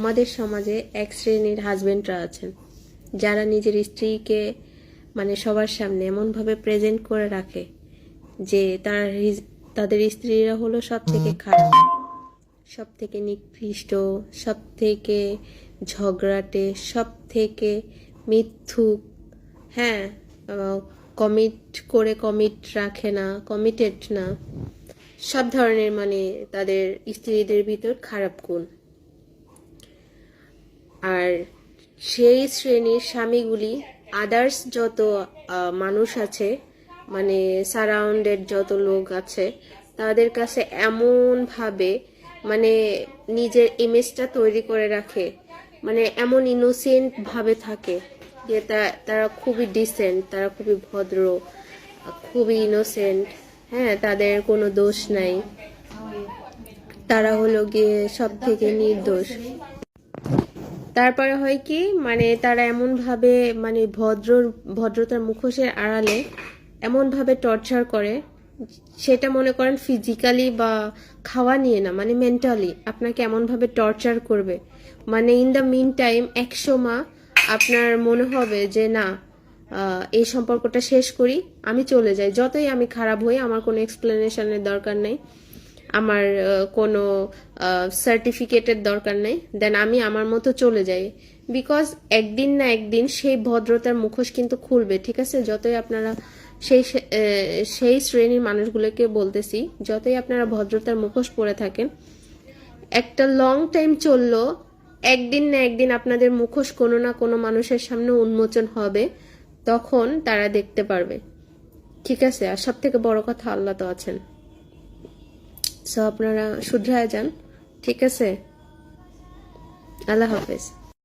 আমাদের সমাজে এক শ্রেণির হাজবেন্ডরা আছেন যারা নিজের স্ত্রীকে মানে সবার সামনে এমনভাবে প্রেজেন্ট করে রাখে যে তার তাদের স্ত্রীরা হলো সব থেকে খারাপ সব থেকে নিকৃষ্ট সব থেকে ঝগড়াটে সব থেকে মিথ্যুক হ্যাঁ কমিট করে কমিট রাখে না কমিটেড না সব ধরনের মানে তাদের স্ত্রীদের ভিতর খারাপ গুণ। আর সেই শ্রেণির স্বামীগুলি আদার্স যত মানুষ আছে মানে সারাউন্ডেড যত লোক আছে, তাদের কাছে এমনভাবে মানে নিজের ইমেজটা তৈরি করে রাখে মানে এমন ইনোসেন্ট ভাবে থাকে যে তারা খুবই ডিসেন্ট তারা খুবই ভদ্র, খুবই ইনোসেন্ট হ্যাঁ তাদের কোনো দোষ নাই। তারা হলো গিয়ে সব থেকে নির্দোষ। তারপরে হয় কি মানে তারা এমন ভাবে মানে ভদ্র ভদ্রতার মুখোশের আড়ালে এমন ভাবে টর্চার করে, সেটা মনে করেন ফিজিক্যালি বা খাওয়া নিয়ে না মানে মেন্টালি আপনাকে এমন ভাবে টর্চার করবে। মানে ইন দ্য মিন টাইম একশো মা আপনার মনে হবে যে না এই সম্পর্কটা শেষ করি, আমি চলে যাই। যতই আমি খারাপ হই, আমার কোনো এক্সপ্লেনেশনের দরকার নেই। আমার কোনো সার্টিফিকেটের দরকার নেই। দেন আমি আমার মতো চলে যাই। বিকজ একদিন না একদিন সেই ভদ্রতার মুখোশ কিন্তু খুলবে, ঠিক আছে? যতই আপনারা সেই সেই শ্রেণির মানুষগুলোকে বলতেছি, যতই আপনারা ভদ্রতার মুখোশ পরে থাকেন, একটা লং টাইম চলল একদিন না একদিন আপনাদের মুখোশ কোনো না কোনো মানুষের সামনে উন্মোচন হবে, তখন তারা দেখতে পারবে। ঠিক আছে? আর সব থেকে বড় কথা আল্লাহ তো আছেন। সো আপনারা শুধরায় যান। ঠিক আছে? আল্লাহ হাফেজ।